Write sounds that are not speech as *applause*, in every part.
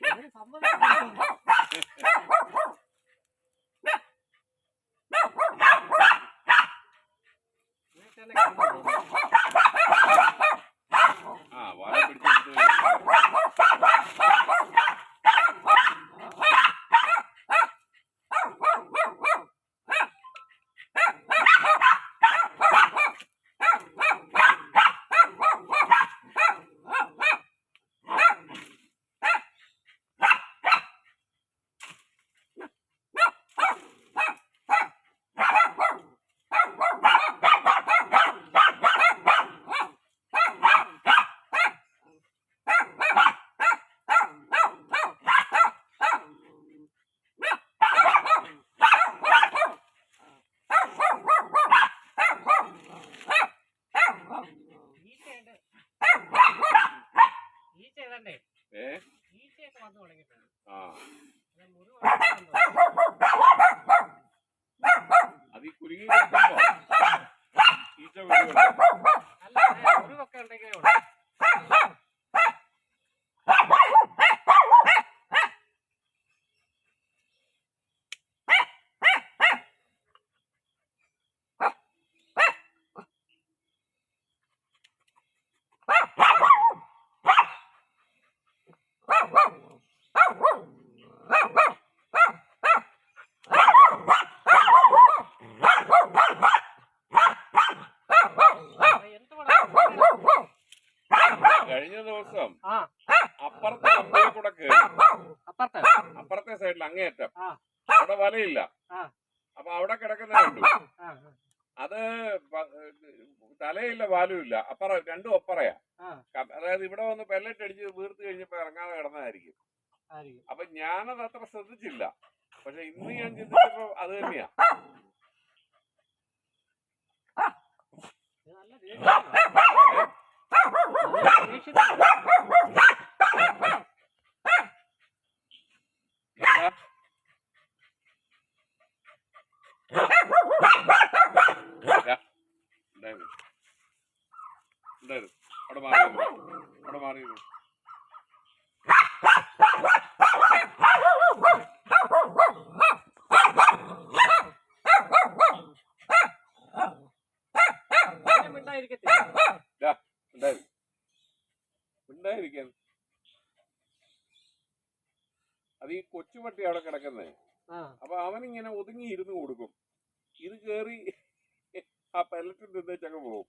汪汪汪汪汪汪汪汪汪汪汪汪汪 കഴിഞ്ഞ ദിവസം അപ്പുറത്തെ കൂടെ കയറി അപ്പുറത്ത്. അപ്പുറത്തെ സൈഡിൽ അങ്ങേയറ്റം. അവിടെ വലയില്ല. അപ്പൊ അവിടെ കിടക്കുന്ന കണ്ടു. അത് തലയില്ല വാലുമില്ല. അപ്പറ രണ്ടും ഒപ്പറയാ അതായത് ഇവിടെ വന്ന് പെല്ലറ്റ് അടിച്ച് വീർത്ത് കഴിഞ്ഞപ്പോ ഇറങ്ങാതെ കിടന്നതായിരിക്കും. അപ്പൊ ഞാനത് അത്ര ശ്രദ്ധിച്ചില്ല. പക്ഷെ ഇന്ന് ഞാൻ ചിന്തിച്ചപ്പോ അത് തന്നെയാ *laughs* ഇത് നല്ല ദേഷ്യമാണ്. നല്ല ദേഷ്യത്തിലാണ്. എന്താ? ഇതാ, ഉണ്ടായിരുന്നു. ഉണ്ടായിരുന്നു. അവിടെ മാറി നിന്നു. അവിടെ മാറി നിന്നു. ഇതിനെ മിണ്ടാതിരിക്കത്തില്ല. ഇതാ, ഉണ്ടായിരുന്നു. ഉണ്ടായിരിക്കാൻ അത് ഈ കൊച്ചുപട്ടി അവിടെ കിടക്കുന്നേ അപ്പൊ അവനിങ്ങനെ ഒതുങ്ങി ഇരുന്ന് കൊടുക്കും ഇത് കേറി ആ പെല്ലറ്റ് നിന്നേച്ചങ്ങ് പോകും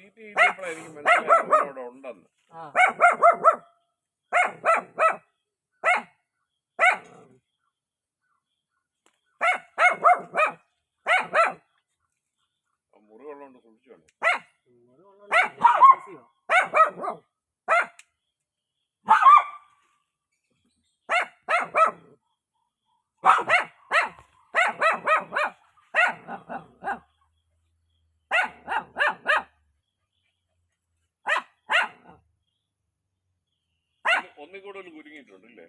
ചീറ്റ് ചെയ്തപ്പോഴായിരിക്കും മനസ്സിലായത് അവിടെ ഉണ്ടെന്ന്. ഒന്നിൽ കൂടുതൽ കുരുങ്ങിയിട്ടുണ്ട് ഇല്ലേ?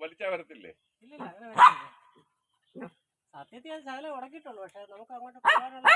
വലിച്ചാ വരത്തില്ലേ. സത്യത്തിൽ ഞാൻ ശകലം ഉടക്കിയിട്ടുള്ളൂ പക്ഷെ നമുക്ക് അങ്ങോട്ട് പോകാനുള്ള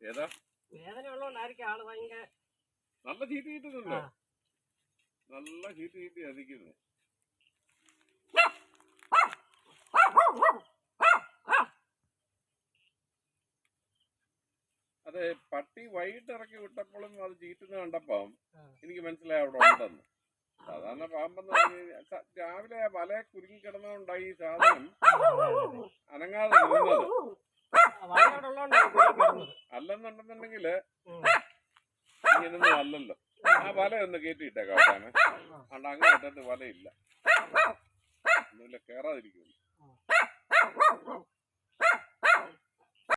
ഏതാ? വേദന ഉള്ളതുകൊണ്ടായിരിക്കും ആൾ ഭയങ്കര നല്ല ചീറ്റ് കിട്ടുന്നുണ്ടോ. നല്ല ചീറ്റ് കിട്ടി അതിക്കുന്നു അതെ പട്ടി വൈകിട്ട് ഇറക്കി വിട്ടപ്പോഴും അത് ചീറ്റുന്ന കണ്ടപ്പം എനിക്ക് മനസ്സിലായി അവിടെ ഉണ്ടെന്ന്. സാധാരണ പാമ്പെന്ന് പറഞ്ഞു കഴിഞ്ഞാൽ സ- രാവിലെ വല കുരുങ്ങി കിടന്നുകൊണ്ടായി ഈ സാധനം അനങ്ങാതെ നിന്നത് അവിടെ. അല്ലെന്നുണ്ടെന്നുണ്ടെങ്കിൽ ഇങ്ങനൊന്നും അല്ലല്ലോ. ആ വല ഒന്ന് കയറ്റിയിട്ടേക്കാം അണ്ട് അങ്ങനെ വലയില്ല. ഒന്നുമില്ല കേറാതിരിക്കുന്നു ആ.